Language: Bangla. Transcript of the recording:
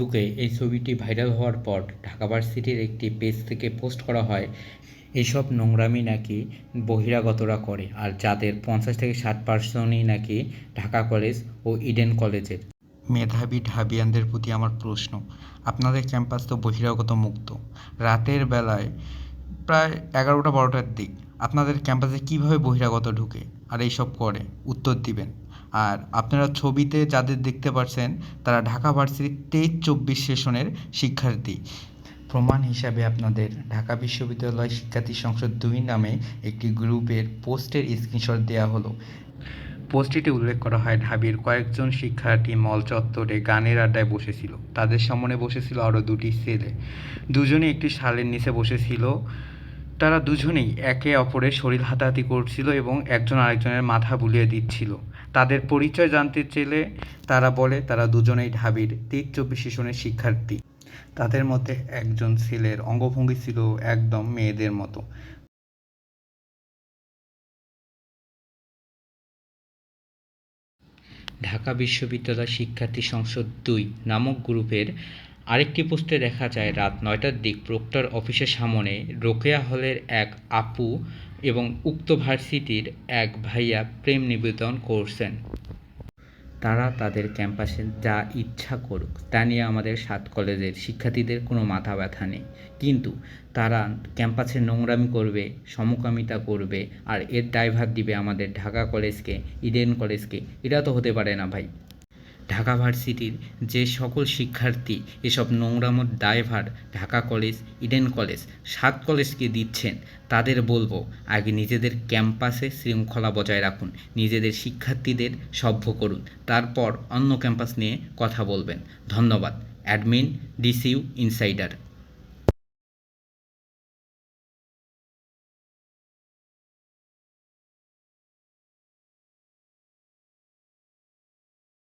ফেসবুকে এই ছবিটি ভাইরাল হওয়ার পর ঢাকা ভার্সিটির একটি পেজ থেকে পোস্ট করা হয় এইসব নোংরামি নাকি বহিরাগতরা করে আর যাদের পঞ্চাশ থেকে ষাট পার্সেন্টই নাকি ঢাকা কলেজ ও ইডেন কলেজের? মেধাবী ঢাবিয়ানদের প্রতি আমার প্রশ্ন, আপনাদের ক্যাম্পাস তো বহিরাগত মুক্ত। রাতের বেলায় প্রায় এগারোটা বারোটার দিক, আপনাদের ক্যাম্পাসে কীভাবে বহিরাগত ঢুকে আর এইসব করে? উত্তর দিবেন আর আপনারা ছবিতে যাদের দেখতে পাচ্ছেন তারা ঢাকা ভার্সিটির তেইশ চব্বিশ সেশনের শিক্ষার্থী। প্রমাণ হিসাবে আপনাদের ঢাকা বিশ্ববিদ্যালয় শিক্ষার্থী সংসদ দুই নামে একটি গ্রুপের পোস্টের স্ক্রিনশট দেওয়া হলো। পোস্টটিতে উল্লেখ করা হয়, ঢাবির কয়েকজন শিক্ষার্থী মল চত্বরে গানের আড্ডায় বসেছিল। তাদের সামনে বসেছিল আরও দুটি ছেলে। দুজনে একটি শালের নিচে বসেছিল। তারা দুজনেই একে অপরের শরীর হাতাহাতি করছিল এবং একজন আরেকজনের মাথা বুলিয়ে দিচ্ছিল। তাদের পরিচয় জানতে চেলে তারা বলে, তারা দুজনেই ঢাবির তেইশ চব্বিশ শিক্ষার্থী। তাদের মধ্যে একজন ছেলের অঙ্গভঙ্গি ছিল একদম মেয়েদের মতো। ঢাকা বিশ্ববিদ্যালয় শিক্ষার্থী সংসদ দুই নামক গ্রুপের আরেকটি পোস্টে দেখা যায়, রাত নয়টার দিক প্রক্টর অফিসের সামনে রোকেয়া হলের এক আপু এবং উক্ত ভার্সিটির এক ভাইয়া প্রেম নিবেদন করছেন। তারা তাদের ক্যাম্পাসে যা ইচ্ছা করুক, তা নিয়ে আমাদের সাত কলেজের শিক্ষার্থীদের কোনো মাথা ব্যথা নেই। কিন্তু তারা ক্যাম্পাসে নোংরামি করবে, সমকামিতা করবে, আর এর দায়ভার দিবে আমাদের ঢাকা কলেজকে, ইডেন কলেজকে। এটা তো হতে পারে না ভাই। ঢাকা ভার্সিটির যে সকল শিক্ষার্থী এসব নোংরামোর দায়ভার ঢাকা কলেজ, ইডেন কলেজ, সাত কলেজকে দিচ্ছেন, তাদের বলব আগে নিজেদের ক্যাম্পাসে শৃঙ্খলা বজায় রাখুন, নিজেদের শিক্ষার্থীদের সভ্য করুন, তারপর অন্য ক্যাম্পাস নিয়ে কথা বলবেন। ধন্যবাদ। অ্যাডমিন, ডিসিউ ইনসাইডার।